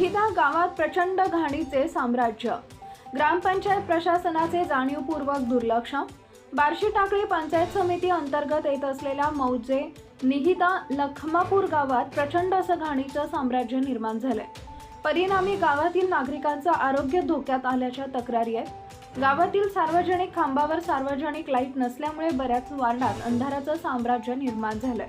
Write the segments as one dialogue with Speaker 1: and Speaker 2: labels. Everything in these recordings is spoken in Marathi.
Speaker 1: विहिदा गावात प्रचंड घाणीचे साम्राज्य. ग्रामपंचायत प्रशासनाचे जाणीवपूर्वक दुर्लक्ष. बार्शी टाकळी पंचायत समिती अंतर्गत येत असलेल्या मौजे निहिता लखमापूर गावात प्रचंड असं घाणीचं साम्राज्य निर्माण झालंय. परिणामी गावातील नागरिकांचं आरोग्य धोक्यात आल्याच्या तक्रारी आहेत. गावातील सार्वजनिक खांबावर सार्वजनिक लाइट नसल्यामुळे बऱ्याच वार्डात अंधाराचं साम्राज्य निर्माण झालंय.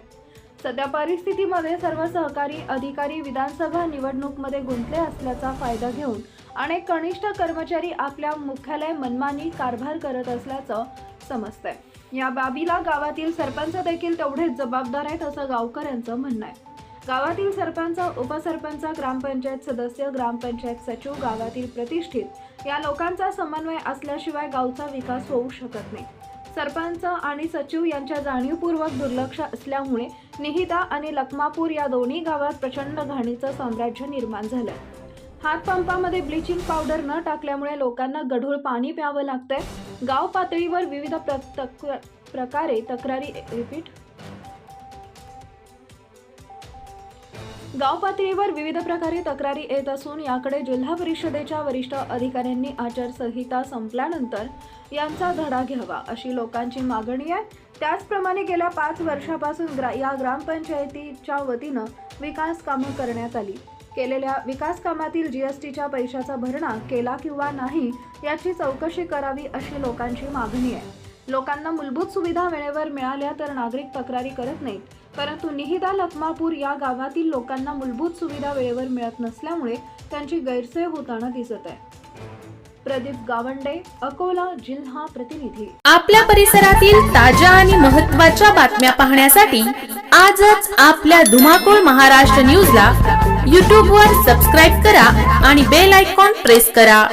Speaker 1: सध्या परिस्थितीमध्ये सर्व सहकारी अधिकारी विधानसभा निवडणूकमध्ये गुंतले असल्याचा फायदा घेऊन अनेक कनिष्ठ कर्मचारी आपल्या मुख्यालय मनमानी कारभार करत असल्याचं समजतंय. या बाबीला गावातील सरपंच देखील तेवढेच जबाबदार आहेत असं गावकऱ्यांचं म्हणणं आहे. गावातील सरपंच उपसरपंच ग्रामपंचायत सदस्य ग्रामपंचायत सचिव गावातील प्रतिष्ठित या लोकांचा समन्वय असल्याशिवाय गावचा विकास होऊ शकत नाही. सरपंच आणि सचिव यांच्या जाणीवपूर्वक दुर्लक्ष असल्यामुळे निहिता आणि लखमापूर या दोन्ही गावात प्रचंड घाणीचं साम्राज्य निर्माण झालं. हातपंपामध्ये ब्लिचिंग पावडर न टाकल्यामुळे लोकांना गढूळ पाणी प्यावं लागतंय. गाव पातळीवर विविध प्र- तक- प्रकारे तक्रारी रिपीट गाव पातळीवर विविध प्रकारे तक्रारी येत असून याकडे जिल्हा परिषदेच्या वरिष्ठ अधिकाऱ्यांनी आचारसंहिता संपल्यानंतर यांचा धडा घ्यावा अशी लोकांची मागणी आहे. त्याचप्रमाणे गेल्या पाच वर्षापासून ग्रा या ग्रामपंचायतीच्या वतीनं विकास कामं करण्यात आली. केलेल्या विकास कामातील टीच्या पैशाचा भरणा केला किंवा नाही याची चौकशी करावी अशी लोकांची मागणी आहे. लोकांना मूलभूत सुविधा वेळेवर मिळाल्या तर नागरिक तक्रारी करत नाहीत. परंतु निहिदा लखमापूर या गावातील लोकांना मूलभूत सुविधा वेळेवर मिळत नसल्यामुळे त्यांची गैरसोय होताना दिसत आहे. प्रदीप गावंडे अकोला जिल्हा प्रतिनिधी.
Speaker 2: आपल्या परिसरातील ताज्या आणि महत्त्वाच्या बातम्या पाहण्यासाठी आजच आपल्या धुमाकूळ महाराष्ट्र न्यूजला यूट्यूबवर सबस्क्राईब करा आणि बेल आयकॉन प्रेस करा.